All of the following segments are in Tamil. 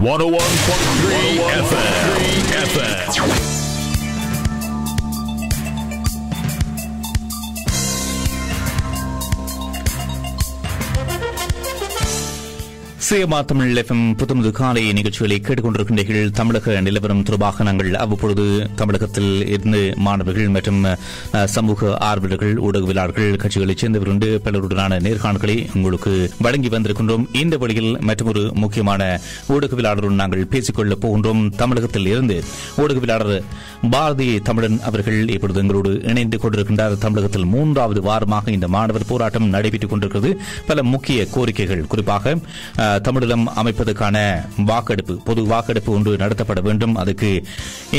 101.3 FM. FM. சுயமா தமிழ் எஃப்எம் புத்தமுது காலை நிகழ்ச்சிகளை கேட்டுக்கொண்டிருக்கின்றீர்கள். தமிழக நிலவரம் தொடர்பாக நாங்கள் அவ்வப்பொழுது தமிழகத்தில் இருந்து மாணவர்கள் மற்றும் சமூக ஆர்வலர்கள் ஊடகவியலாளர்கள் கட்சிகளைச் சேர்ந்தவருண்டு பலருடனான நேர்காணல்களை உங்களுக்கு வழங்கி வந்திருக்கின்றோம். இந்த வழியில் மற்றொரு முக்கியமான ஊடகவியலாளருடன் நாங்கள் பேசிக்கொள்ளப் போகின்றோம். தமிழகத்தில் இருந்து ஊடகவியலாளர் பாரதி தமிழன் அவர்கள் இப்பொழுது எங்களோடு இணைந்து கொண்டிருக்கின்றார். தமிழகத்தில் மூன்றாவது வாரமாக இந்த மாணவர் போராட்டம் நடைபெற்றுக் கொண்டிருக்கிறது. பல முக்கிய கோரிக்கைகள் குறிப்பாக தமிழிடம் அமைப்பதற்கான வாக்கெடுப்பு பொது வாக்கெடுப்பு ஒன்று நடத்தப்பட வேண்டும். அதுக்கு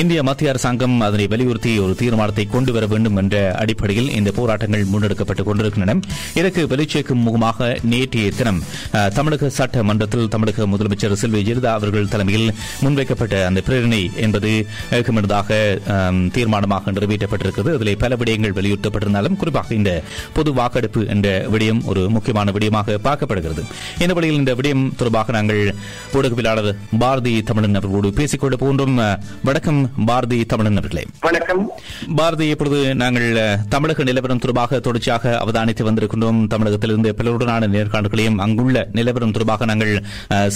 இந்திய மத்திய அரசாங்கம் அதனை வலியுறுத்தி ஒரு தீர்மானத்தை கொண்டு வர வேண்டும் என்ற அடிப்படையில் இந்த போராட்டங்கள் முன்னெடுக்கப்பட்டுக் கொண்டிருக்கின்றன. இதற்கு வெளிச்சேர்க்கும் முகமாக நேற்றைய தினம் தமிழக சட்டமன்றத்தில் தமிழக முதலமைச்சர் செல்வி ஜெயலலிதா அவர்கள் தலைமையில் முன்வைக்கப்பட்ட அந்த பிரேரணை என்பது ஏகமனதாக தீர்மானமாக நிறைவேற்றப்பட்டிருக்கிறது. அதிலே பல விடயங்கள் வலியுறுத்தப்பட்டிருந்தாலும் குறிப்பாக இந்த பொது வாக்கெடுப்பு என்ற விடயம் ஒரு முக்கியமான விடயமாக பார்க்கப்படுகிறது. இந்த வழியில் இந்த விடயம் தொடர்பாக நாங்கள் ஊடகவியலாளர் பாரதி தமிழன் அவர்களோடு பேசிக்கொள்ள போகின்றோம். அஹ், வணக்கம் பாரதி தமிழன் அவர்களே. வணக்கம். பாரதி இப்பொழுது நாங்கள் தமிழக நிலவரம் தொடர்பாக தொடர்ச்சியாக அவதானித்து வந்திருக்கின்றோம். தமிழகத்திலிருந்து பலருடனான நேர்காணல்களையும் அங்குள்ள நிலவரம் தொடர்பாக நாங்கள் அஹ்,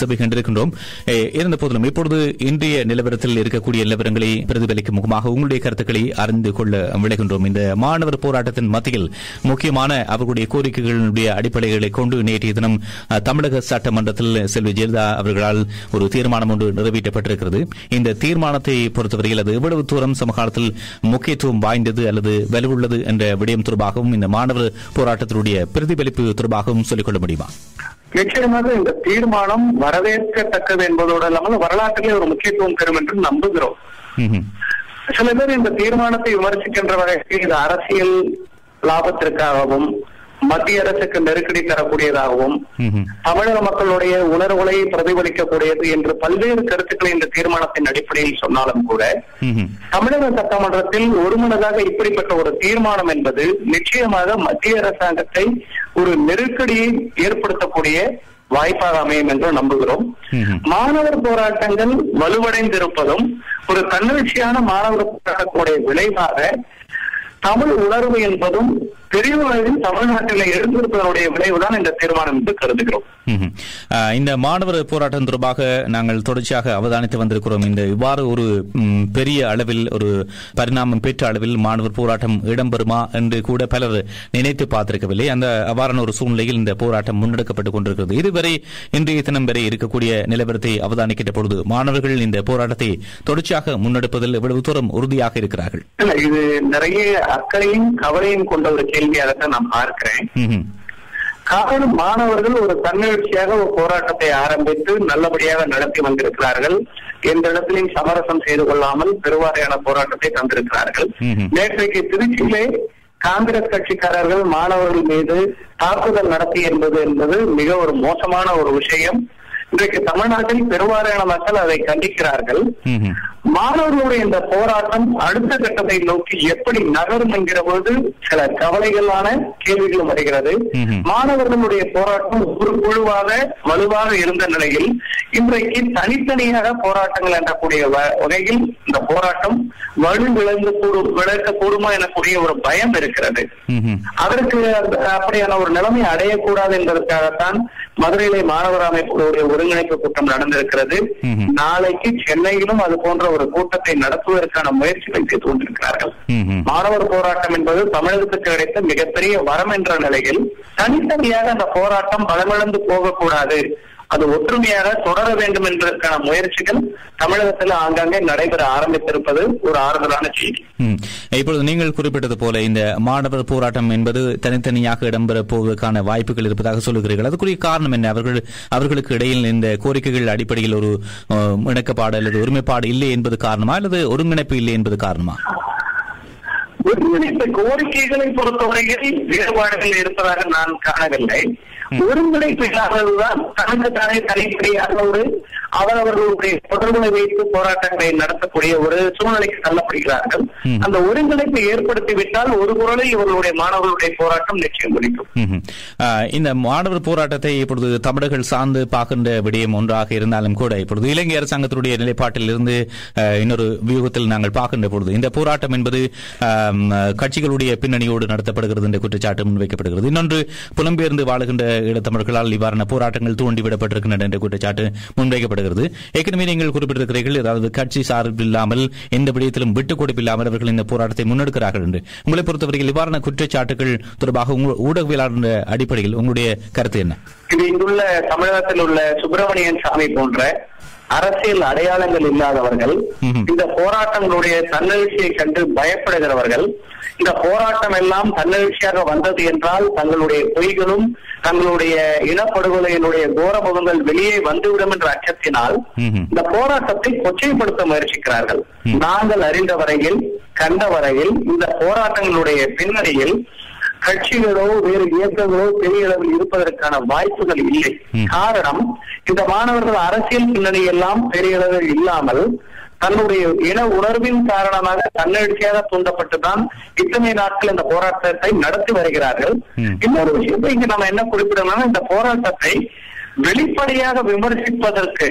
இருந்த போதிலும் இப்பொழுது இன்றைய நிலவரத்தில் இருக்கக்கூடிய நிலவரங்களை பிரதிபலிக்கும் முகமாக உங்களுடைய கருத்துக்களை அறிந்து கொள்ள விளைகின்றோம். இந்த மாணவர் போராட்டத்தின் மத்தியில் முக்கியமான அவர்களுடைய கோரிக்கைகளுடைய அடிப்படைகளை கொண்டு நேற்றைய தினம் தமிழக சட்டமன்றத்தில் செல்வி ஜெயலலிதா அவர்களால் ஒரு தீர்மானம் ஒன்று நிறைவேற்றப்பட்டிருக்கிறது. இந்த தீர்மானத்தை பொறுத்தவரையில் அது எவ்வளவு தூரம் சமகாலத்தில் முக்கியத்துவம் வாய்ந்தது அல்லது வலுவுள்ளது என்ற விடயம் தொடர்பாகவும் இந்த மாணவர் போராட்டத்தினுடைய பிரதிபலிப்பு தொடர்பாகவும் சொல்லிக்கொள்ள முடியுமா? நிச்சயமாக இந்த தீர்மானம் வரவேற்கத்தக்கது என்பதோடு இல்லாமல் வரலாற்றிலே ஒரு முக்கியத்துவம் பெறும் என்று நம்புகிறோம். சில பேர் இந்த தீர்மானத்தை விமர்சிக்கின்ற வகையில் இது அரசியல் லாபத்திற்காகவும் மத்திய அரசுக்கு நெருக்கடி தரக்கூடியதாகவும். தமிழக மக்களுடைய உணர்வுகளை பிரதிபலிக்கக்கூடியது என்று பல்வேறு கருத்துக்களை இந்த தீர்மானத்தின் அடிப்படையில் சொன்னாலும் கூட. தமிழக சட்டமன்றத்தில் ஒருமனதாக இப்படிப்பட்ட ஒரு தீர்மானம் என்பது நிச்சயமாக மத்திய அரசாங்கத்தை ஒரு நெருக்கடியை ஏற்படுத்தக்கூடிய வாய்ப்பாக அமையும் என்று நம்புகிறோம். மாணவர் போராட்டங்கள் வலுவடைந்திருப்பதும் ஒரு தன்னெழுச்சியான மாணவர் போராட்டத்தினுடைய விளைவாக தமிழ் உணர்வு என்பதும் பெரிய அளவில் தமிழ்நாட்டில் எழுந்திருப்பதனுடைய விளைவுதான் இந்த தீர்மானம் என்று கருதுகிறோம். இந்த மாணவர் போராட்டம் தொடர்பாக நாங்கள் தொடர்ச்சியாக அவதானித்து வந்திருக்கிறோம். இந்த இவ்வாறு ஒரு பெரிய அளவில் ஒரு பரிணாமம் பெற்ற அளவில் மாணவர் போராட்டம் இடம்பெறுமா என்று கூட பலர் நினைத்து பார்த்திருக்கவில்லை. அந்த அவ்வாறான ஒரு சூழ்நிலையில் இந்த போராட்டம் முன்னெடுக்கப்பட்டுக் கொண்டிருக்கிறது. இதுவரை இன்றைய தினம் வரை இருக்கக்கூடிய நிலவரத்தை அவதானிக்கின்ற பொழுது மாணவர்கள் இந்த போராட்டத்தை தொடர்ச்சியாக முன்னெடுப்பதில் எவ்வளவு தூரம் உறுதியாக இருக்கிறார்கள்? இது நிறைய அக்கறையும் கவலையும் கொண்ட ஒரு கேள்வியாகத்தான் நான் பார்க்கிறேன். காரணம் மாணவர்கள் ஒரு தன்னெழுச்சியாக ஒரு போராட்டத்தை ஆரம்பித்து நல்லபடியாக நடத்தி வந்திருக்கிறார்கள் எந்த இடத்திலையும் சமரசம் செய்து கொள்ளாமல் பெருவாரியான போராட்டத்தை தந்திருக்கிறார்கள். நேற்றைக்கு திருச்சியிலே காங்கிரஸ் கட்சிக்காரர்கள் மாணவர்கள் மீது தாக்குதல் நடத்தி என்பது என்பது மிக ஒரு மோசமான ஒரு விஷயம் இன்றைக்கு தமிழ்நாட்டில் பெருவாரியான மக்கள் அதை கண்டிக்கிறார்கள். மாணவர்களுடைய இந்த போராட்டம் அடுத்த கட்டத்தை நோக்கி எப்படி நகரும் என்கிற போது சில கவலைகளான கேள்விகளும் வருகிறது. மாணவர்களுடைய போராட்டம் ஒரு குழுவாக வலுவாக இருந்த நிலையில் இன்றைக்கு தனித்தனியாக போராட்டங்கள் என்றக்கூடிய வகையில் இந்த போராட்டம் வலு விளங்க கூடும் விளக்க கூடுமா எனக்கூடிய ஒரு பயம் இருக்கிறது. அதற்கு அப்படியான ஒரு நிலைமை அடையக்கூடாது என்பதற்காகத்தான் மதுரையிலே மாணவர் அமைப்புகளுடைய ஒருங்கிணைப்பு கூட்டம் நடந்திருக்கிறது. நாளைக்கு சென்னையிலும் அது போன்ற ஒரு கூட்டத்தை நடத்துவதற்கான முயற்சிகள் செய்து கொண்டிருக்கிறார்கள். மாணவர் போராட்டம் என்பது தமிழகத்துக்கு கிடைத்த மிகப்பெரிய வரம் என்ற நிலையில் தனித்தனியாக அந்த போராட்டம் பலமிழந்து போகக்கூடாது அது ஒற்றுமையாக தொடர வேண்டும் என்பதற்கான முயற்சிகள் தமிழகத்தில் ஆங்காங்கே நடைபெற ஆரம்பித்திருப்பது ஒரு ஆறுதலான செய்தி. இப்பொழுது நீங்கள் குறிப்பிட்டது போல இந்த மாணவர் போராட்டம் என்பது தனித்தனியாக இடம்பெறப் போவதற்கான வாய்ப்புகள் இருப்பதாக சொல்லுகிறீர்கள். அதுக்குரிய காரணம் என்ன? அவர்கள் அவர்களுக்கு இடையில் இந்த கோரிக்கைகள் அடிப்படையில் ஒரு இணக்கப்பாடு அல்லது ஒருமைப்பாடு இல்லை என்பது காரணமா? அல்லது ஒருங்கிணைப்பு இல்லை என்பது காரணமா? ஒருங்கிணைப்பு கோரிக்கைகளை பொறுத்தவரையில் வேறுபாடுகள் இருப்பதாக நான் காணவில்லை. ஒருங்கிணைப்பு இல்லாததுதான் கடந்த தானே தனிப்படையாக ஒரு அவரவர்களுடைய தொடர்புகளை வைத்து போராட்டங்களை நடத்தக்கூடிய ஒரு சூழ்நிலைக்கு தள்ளப்படுகிறார்கள். அந்த ஒருங்கிணைப்பை ஏற்படுத்திவிட்டால் ஒரு குரலில் இவர்களுடைய மாணவர்களுடைய போராட்டம் நிச்சயம். ஆஹ், இந்த மாணவர் போராட்டத்தை இப்பொழுது தமிழர்கள் சார்ந்து பார்க்கின்ற விடயம் ஒன்றாக இருந்தாலும் கூட இப்பொழுது இலங்கை அரசாங்கத்தினுடைய நிலைப்பாட்டில் இருந்து இன்னொரு வியூகத்தில் நாங்கள் பார்க்கின்ற பொழுது இந்த போராட்டம் என்பது கட்சிகளுடைய பின்னணியோடு நடத்தப்படுகிறது என்ற குற்றச்சாட்டு முன்வைக்கப்படுகிறது இன்னொன்று புலம்பெயர்ந்து வாழுகின்ற ஈழத்தமிழர்களால் இவ்வாறான போராட்டங்கள் தூண்டிவிடப்பட்டிருக்கின்றன என்ற குற்றச்சாட்டு முன்வைக்கப்படுகிறது ஏற்கனவே நீங்கள் குறிப்பிட்டிருக்கிறீர்கள் அதாவது கட்சி சார்பில் இல்லாமல் எந்த விடயத்திலும் விட்டுக் கொடுப்பில்லாமல் அவர்கள் இந்த போராட்டத்தை முன்னெடுக்கிறார்கள் என்று. உங்களை பொறுத்தவரையில் இவ்வாறான குற்றச்சாட்டுகள் தொடர்பாக ஊடகவியலாளர் அடிப்படையில் உங்களுடைய கருத்து என்ன? இது இங்குள்ள தமிழகத்தில் உள்ள சுப்பிரமணியன் சாமி போன்ற அரசியல் அடையாளங்கள் இல்லாதவர்கள். இந்த போராட்டங்களுடைய தன்னெழுச்சியை கண்டு பயப்படுகிறவர்கள் இந்த போராட்டம் எல்லாம் தன்னெழுச்சியாக வந்தது என்றால் தங்களுடைய பொய்களும் தங்களுடைய இனப்படுகொலையினுடைய கோரமுகங்கள் வெளியே வந்துவிடும் என்ற அச்சத்தினால். இந்த போராட்டத்தை கொச்சைப்படுத்த முயற்சிக்கிறார்கள் நாங்கள் அறிந்த வரையில் கண்ட வரையில் இந்த போராட்டங்களுடைய பின்னணியில் கட்சிகளோ வேறு இயக்கங்களோ பெரிய அளவில் இருப்பதற்கான வாய்ப்புகள் இல்லை. காரணம் இந்த மாணவர்கள் அரசியல் பின்னணி எல்லாம் பெரிய அளவில் இல்லாமல் தன்னுடைய இன உணர்வின் காரணமாக தன்னெழுச்சியாக தூண்டப்பட்டுதான் இத்தனை நாட்கள் இந்த போராட்டத்தை நடத்தி வருகிறார்கள். இன்னொரு விஷயத்தை இங்க நம்ம என்ன குறிப்பிடணும்னா இந்த போராட்டத்தை வெளிப்படையாக விமர்சிப்பதற்கு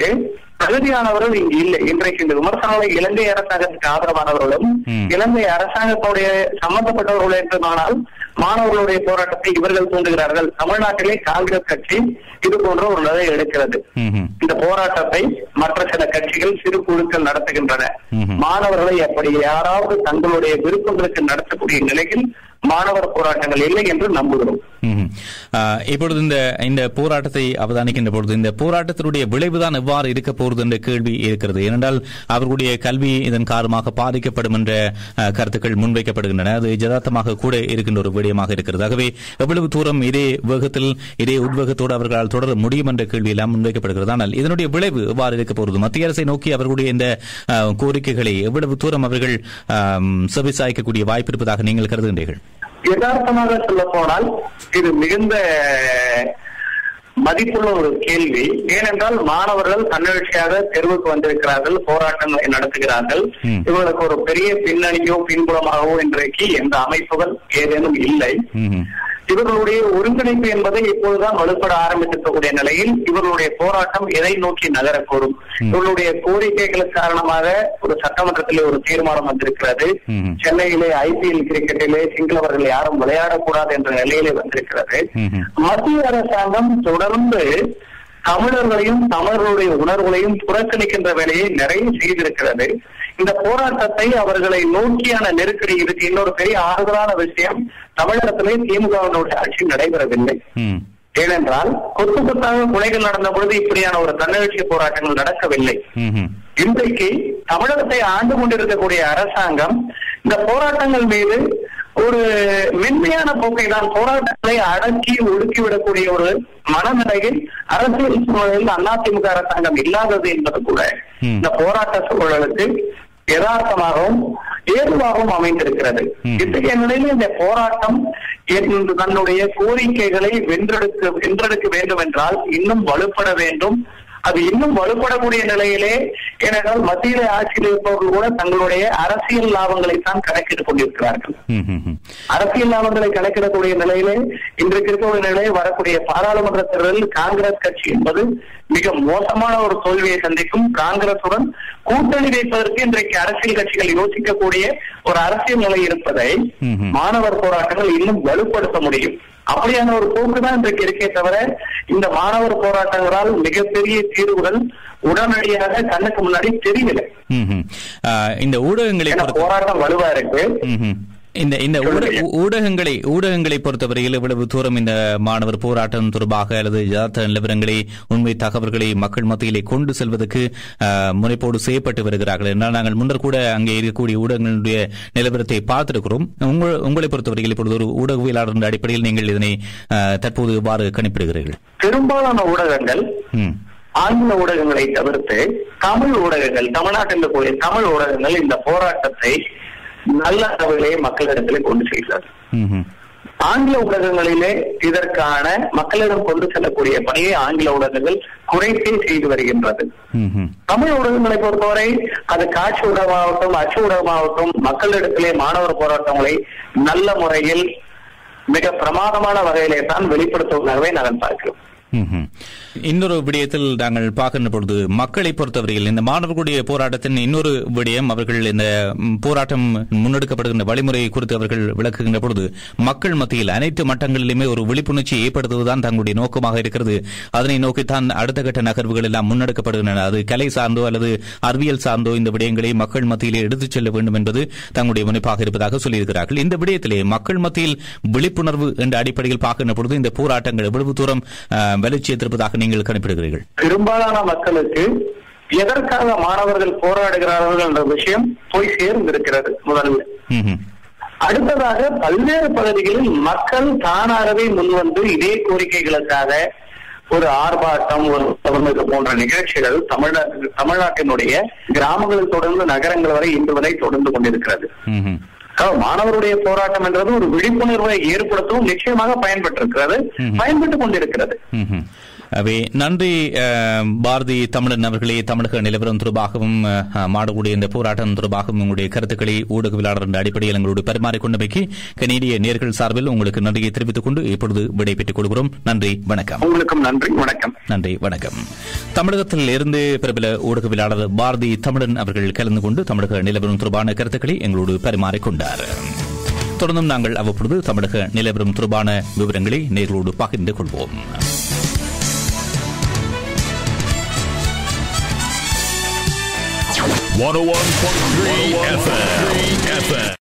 தகுதியானவர்கள் இங்கு இல்லை இன்றைக்கு இந்த விமர்சனங்களை இலங்கை அரசாங்கத்துக்கு ஆதரவானவர்களும். இலங்கை அரசாங்கத்துடைய சம்பந்தப்பட்டவர்கள் என்றால் மாணவர்களுடைய போராட்டத்தை இவர்கள் தூண்டுகிறார்கள் தமிழ்நாட்டிலே காங்கிரஸ் கட்சி இது போன்ற ஒரு நிலையை எடுக்கிறது. இந்த போராட்டத்தை மற்ற சில கட்சிகள் சிறு குழுக்கள் நடத்துகின்றன. மாணவர்களை அப்படி யாராவது தங்களுடைய விருப்பங்களுக்கு நடத்தக்கூடிய நிலையில் மாணவர் போராட்டங்கள் இல்லை என்று நம்புகிறோம். ஆஹ், இப்பொழுது இந்த இந்த போராட்டத்தை அவதானிக்கின்ற பொழுது இந்த போராட்டத்தினுடைய விளைவுதான் எவ்வாறு இருக்க போகிறது என்ற கேள்வி இருக்கிறது. ஏனென்றால் அவர்களுடைய கல்வி இதன் காரணமாக பாதிக்கப்படும் என்ற கருத்துக்கள் முன்வைக்கப்படுகின்றன. அது யதார்த்தமாக கூட இருக்கின்ற ஒரு விடயமாக இருக்கிறது. ஆகவே எவ்வளவு தூரம் இதே வேகத்தில் இதே உத்வேகத்தோடு அவர்களால் தொடர முடியும் என்ற கேள்வி எல்லாம் முன்வைக்கப்படுகிறது. ஆனால் இதனுடைய விளைவு எவ்வாறு இருக்க போகிறது மத்திய அரசை நோக்கி அவர்களுடைய இந்த ஆஹ், கோரிக்கைகளை எவ்வளவு தூரம் அவர்கள் ஆம், செவிசாய்க்கக்கூடிய வாய்ப்பு இருப்பதாக நீங்கள் கருதுகின்றீர்கள்? யதார்த்தமாக சொல்ல போனால் இது மிகுந்த மதிப்புள்ள ஒரு கேள்வி ஏனென்றால் மாணவர்கள் தன்னெழுச்சியாக தெருவுக்கு வந்திருக்கிறார்கள் போராட்டங்களை நடத்துகிறார்கள். இவர்களுக்கு ஒரு பெரிய பின்னணியோ பின்புலமாகவோ இன்றைக்கு எந்த அமைப்புகள் ஏதேனும் இல்லை. இவர்களுடைய ஒருங்கிணைப்பு என்பதை இப்போதுதான் வலுப்பட ஆரம்பித்திருக்கக்கூடிய நிலையில் இவர்களுடைய போராட்டம் எதை நோக்கி நகரக்கூடும்? இவர்களுடைய கோரிக்கைகள் காரணமாக ஒரு சட்டமன்றத்திலே ஒரு தீர்மானம் வந்திருக்கிறது. சென்னையிலே ஐபிஎல் கிரிக்கெட்டிலே சிங்களவர்கள் யாரும் விளையாடக்கூடாது என்ற நிலையிலே வந்திருக்கிறது. மத்திய அரசாங்கம் தொடர்ந்து தமிழர்களையும் தமிழர்களுடைய உணர்வுகளையும் புறக்கணிக்கின்ற வேலையை நிறைய செய்திருக்கிறது. இந்த போராட்டத்தை அவர்களை நோக்கியான நெருக்கடி இதுக்கு இன்னொரு பெரிய ஆறுதலான விஷயம் தமிழகத்திலே திமுகவினுடைய ஆட்சி நடைபெறவில்லை. ஏனென்றால் கொத்து கொத்தாக கொலைகள் நடந்த பொழுது இப்படியான ஒரு தன்னெழுச்சி போராட்டங்கள் நடக்கவில்லை. இன்றைக்கு தமிழகத்தை ஆண்டு கொண்டிருக்கக்கூடிய அரசாங்கம் இந்த போராட்டங்கள் மீது ஒரு மென்மையான போக்கை தான் போராட்டங்களை அடக்கி ஒடுக்கிவிடக்கூடிய ஒரு மனநிலையில் அரசியல் சூழலில் அதிமுக அரசாங்கம் இல்லாதது என்பது கூட. இந்த போராட்ட சூழலுக்கு யதார்த்தமாகவும் ஏதுவாகவும் அமைந்திருக்கிறது. இத்தகைய நிலையில் இந்த போராட்டம் தன்னுடைய கோரிக்கைகளை வென்றெடுக்க வென்றெடுக்க வேண்டும் என்றால் இன்னும் வலுப்பட வேண்டும் அது இன்னும் வலுப்படக்கூடிய நிலையிலே ஏனென்றால் மத்தியிலே ஆட்சியில் இருப்பவர்கள் கூட தங்களுடைய அரசியல் லாபங்களை தான் கணக்கிட்டுக் கொண்டிருக்கிறார்கள். அரசியல் லாபங்களை கணக்கிடக்கூடிய நிலையிலே இன்றைக்கு இருக்கக்கூடிய நிலையை வரக்கூடிய பாராளுமன்ற தேர்தலில் காங்கிரஸ் கட்சி என்பது மிக மோசமான ஒரு தோல்வியை சந்திக்கும் காங்கிரசுடன் கூட்டணி வைப்பதற்கு இன்றைக்கு அரசியல் கட்சிகள் யோசிக்கக்கூடிய ஒரு அரசியல் நிலை இருப்பதை. மாணவர் போராட்டங்கள் இன்னும் வலுப்படுத்த முடியும் அப்படியான ஒரு போக்கு தான் இன்றைக்கு இருக்கே தவிர இந்த மாணவர் போராட்டங்களால் மிகப்பெரிய தீர்வுகள் உடனடியாக கண்ணுக்கு முன்னாடி தெரியல இந்த ஊடகங்களை போராட்டம் வலுவா இருக்கு. இந்த இந்த ஊடகங்களை ஊடகங்களை பொறுத்தவரையில் இவ்வளவு தூரம் இந்த மாணவர் போராட்டம் தொடர்பாக அல்லது யதார்த்த நிலவரங்களை உண்மை தகவல்களை மக்கள் மத்தியிலே கொண்டு செல்வதற்கு முனைப்போடு செய்யப்பட்டு வருகிறார்கள். என்றால் நாங்கள் முன்னர் கூட அங்கே இருக்கக்கூடிய ஊடகங்களுடைய நிலவரத்தை பார்த்திருக்கிறோம். உங்கள் உங்களை பொறுத்தவரையில் இப்பொழுது ஒரு ஊடகவியலாளர் என்ற அடிப்படையில் நீங்கள் இதனை தற்போது எவ்வாறு கணிப்பிடுகிறீர்கள்? பெரும்பாலான ஊடகங்கள் ஆங்கில ஊடகங்களை தவிர்த்து தமிழ் ஊடகங்கள் தமிழ்நாட்டில் இருக்கக்கூடிய தமிழ் ஊடகங்கள் இந்த போராட்டத்தை நல்ல அளவிலே மக்களிடத்திலே கொண்டு செல்கிறார்கள் ம்ஹும். ஆங்கில ஊடகங்களிலே இதற்கான மக்களிடம் கொண்டு செல்லக்கூடிய பணியை ஆங்கில ஊடகங்கள் குறைத்தே செய்து வருகின்றது. தமிழ் ஊடகங்களை பொறுத்தவரை அது காட்சி ஊடகமாகட்டும் அச்சு ஊடகமாகட்டும் மக்களிடத்திலே மாணவர் போராட்டங்களை நல்ல முறையில் மிக பிரமாதமான வகையிலே தான் வெளிப்படுத்துவதாகவே நாங்கள் பார்க்கிறோம். இன்னொரு விடயத்தில் நாங்கள் பார்க்கின்ற பொழுது மக்களை பொறுத்தவரையில் இந்த மாணவர்களுடைய போராட்டத்தின் இன்னொரு விடயம் அவர்கள் இந்த போராட்டம் முன்னெடுக்கப்படுகின்ற வழிமுறை குறித்து அவர்கள் விளக்குகின்ற பொழுது மக்கள் மத்தியில் அனைத்து மட்டங்களிலுமே ஒரு விழிப்புணர்ச்சி ஏற்படுத்துவதுதான் தங்களுடைய நோக்கமாக இருக்கிறது. அதனை நோக்கித்தான் அடுத்த கட்ட நகர்வுகள் எல்லாம் முன்னெடுக்கப்படுகின்றன. அது கலை சார்ந்தோ அல்லது அறிவியல் சார்ந்தோ இந்த விடயங்களை மக்கள் மத்தியிலே எடுத்துச் செல்ல வேண்டும் என்பது தங்களுடைய முனைப்பாக இருப்பதாக சொல்லியிருக்கிறார்கள். இந்த விடயத்திலே மக்கள் மத்தியில் விழிப்புணர்வு என்ற அடிப்படையில் பார்க்கின்ற பொழுது இந்த போராட்டங்கள் எவ்வளவு தூரம் வளர்ச்சி ஏற்றிருப்பதாக நீங்கள் கணிப்பிடுகிறீர்கள். பெரும்பாலான மக்களுக்கு எதற்காக மாணவர்கள் போராடுகிறார்கள் என்ற விஷயம் போய் சேர்ந்திருக்கிறது முதல்ல. அடுத்ததாக பல்வேறு பகுதிகளில் மக்கள் தானாகவே முன்வந்து இதே கோரிக்கைகளுக்காக ஒரு ஆர்ப்பாட்டம் ஒரு தொடர்ந்து போன்ற நிகழ்ச்சிகள் தமிழ்நாட்டு தமிழ்நாட்டினுடைய கிராமங்களில் தொடர்ந்து நகரங்கள் வரை இன்று வரை தொடர்ந்து கொண்டிருக்கிறது. மாணவருடைய போராட்டம் என்றது ஒரு விழிப்புணர்வை ஏற்படுத்தவும் நிச்சயமாக பயன்பட்டிருக்கிறது. பயன்பட்டு கொண்டிருக்கிறது. நன்றி பாரதி தமிழன் அவர்களே தமிழக நிலவரம் தொடர்பாகவும் மாடக்கூடிய இந்த போராட்டம் தொடர்பாகவும் உங்களுடைய கருத்துக்களை ஊடகவியலாளர் என்ற அடிப்படையில் எங்களோடு பரிமாறிக்கொண்டமைக்கு கனேடிய நேர்கள் சார்பில் உங்களுக்கு நன்றியை தெரிவித்துக் கொண்டு இப்பொழுது விடைபெற்றுக் கொள்கிறோம். நன்றி வணக்கம். உங்களுக்கும் நன்றி வணக்கம். நன்றி வணக்கம். தமிழகத்தில் இருந்து பிரபல ஊடகவியலாளர் பாரதி தமிழன் அவர்கள் கலந்து கொண்டு தமிழக நிலவரம் தொடர்பான கருத்துக்களை எங்களோடு பரிமாறிக்கொண்டார் தொடர்ந்தும் நாங்கள் அவ்வப்பொழுது தமிழக நிலவரம் தொடர்பான விவரங்களை நேர்களோடு பகிர்ந்து கொள்வோம். 101.3 FM.